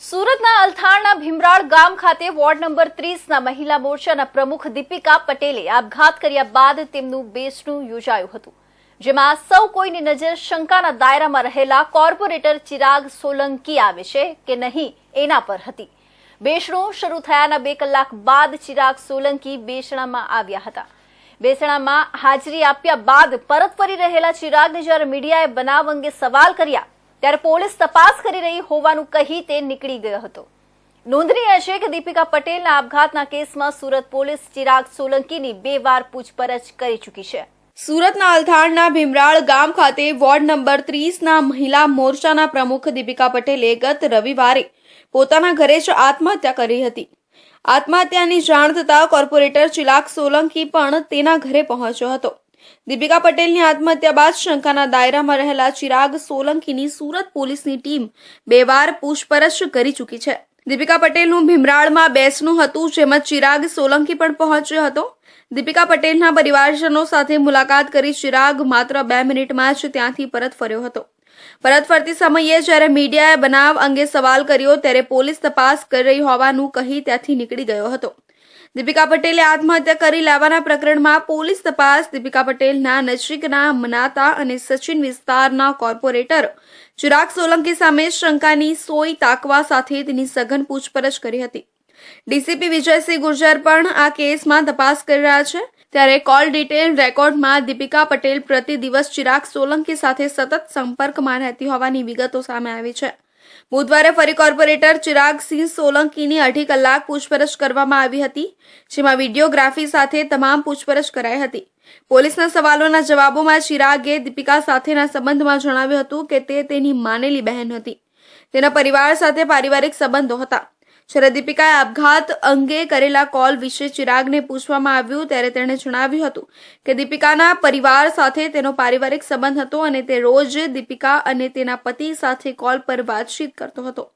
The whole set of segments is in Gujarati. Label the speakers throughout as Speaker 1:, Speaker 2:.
Speaker 1: સુરતના અલથાણના ભીમરાળ ગામ ખાતે વોર્ડ નંબર ત્રીસના મહિલા મોરચાના પ્રમુખ દીપિકા પટેલે આપઘાત કર્યા બાદ તેમનું બેસણું યોજાયું હતું, જેમાં સૌ કોઈની નજર શંકાના દાયરામાં રહેલા કોર્પોરેટર ચિરાગ સોલંકી આવે છે કે નહીં એના પર હતી. બેસણું શરૂ થયાના બે કલાક બાદ ચિરાગ સોલંકી બેસણામાં આવ્યા હતા. બેસણામાં હાજરી આપ્યા બાદ પરત ફરી રહેલા ચિરાગને જ્યારે મીડિયાએ બનાવ અંગે સવાલ કર્યા ત્યારે પોલીસ તપાસ કરી રહી હોવાનું કહી તે નીકળી ગયો હતો. નોંધનીય છે કે દીપિકા પટેલના આપઘાતના કેસમાં સુરત પોલીસ ચિરાગ સોલંકીની બે વાર પૂછપરછ કરી ચૂકી છે.
Speaker 2: સુરતના અલથાણના ભીમરાળ ગામ ખાતે વોર્ડ નંબર ત્રીસના મહિલા મોરચાના પ્રમુખ દીપિકા પટેલે ગત રવિવારે પોતાના ઘરે જ આત્મહત્યા કરી હતી. આત્મહત્યાની જાણ થતાં કોર્પોરેટર ચિરાગ સોલંકી પણ તેના ઘરે પહોંચ્યો હતો. દીપિકા પટેલની આત્મહત્યા બાદ શંકાના દાયરામાં રહેલા ચિરાગ સોલંકીની સુરત પોલીસની ટીમ બે વાર પૂછપરછ કરી ચૂકી છે. દીપિકા પટેલનું ભીમરાળમાં બેસનું હતું, જેમાં ચિરાગ સોલંકી પણ પહોંચ્યો હતો. દીપિકા પટેલના પરિવારજનો સાથે મુલાકાત કરી ચિરાગ માત્ર બે મિનિટમાં જ ત્યાંથી પરત ફર્યો હતો. પરત ફરતી સમયે જ્યારે મીડિયાએ બનાવ અંગે સવાલ કર્યો, ત્યારે પોલીસ તપાસ કરી રહી હોવાનું કહી ત્યાંથી નીકળી ગયો હતો. દીપિકા પટેલે આત્મહત્યા કરી લેવાના પ્રકરણમાં પોલીસ તપાસ. દીપિકા પટેલના નજીકના મનાતા અને સચિન વિસ્તારના કોર્પોરેટર ચિરાગ સોલંકી સામે શંકાની સોય તાકવા સાથે તેની સઘન પૂછપરછ કરી હતી. ડીસીપી વિજયસિંહ ગુર્જર પણ આ કેસમાં તપાસ કરી રહ્યા છે. ત્યારે કોલ ડિટેલ રેકોર્ડમાં દીપિકા પટેલ પ્રતિ દિવસ ચિરાગ સોલંકી સાથે સતત સંપર્કમાં રહેતી હોવાની વિગતો સામે આવી છે. બુધવારે ફરી કોર્પોરેટર ચિરાગ સિંહ સોલંકીની અઢી કલાક પૂછપરછ કરવામાં આવી હતી, જેમાં વિડીયોગ્રાફી સાથે તમામ પૂછપરછ કરાઈ હતી. પોલીસના સવાલોના જવાબોમાં ચિરાગે દીપિકા સાથેના સંબંધમાં જણાવ્યું હતું કે તે તેની માનેલી બહેન હતી. તેના પરિવાર સાથે પારિવારિક સંબંધો હતા. જ્યારે દીપિકાએ આપઘાત અંગે કરેલા કોલ વિશે ચિરાગને પૂછવામાં આવ્યું ત્યારે તેણે જણાવ્યું હતું કે દીપિકાના પરિવાર સાથે તેનો પારિવારિક સંબંધ હતો અને તે રોજ દીપિકા અને તેના પતિ સાથે કોલ પર વાતચીત કરતો હતો.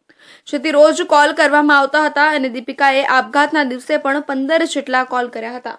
Speaker 2: જેથી રોજ કોલ કરવામાં આવતા હતા અને દીપિકાએ આપઘાતના દિવસે પણ પંદર જેટલા કોલ કર્યા હતા.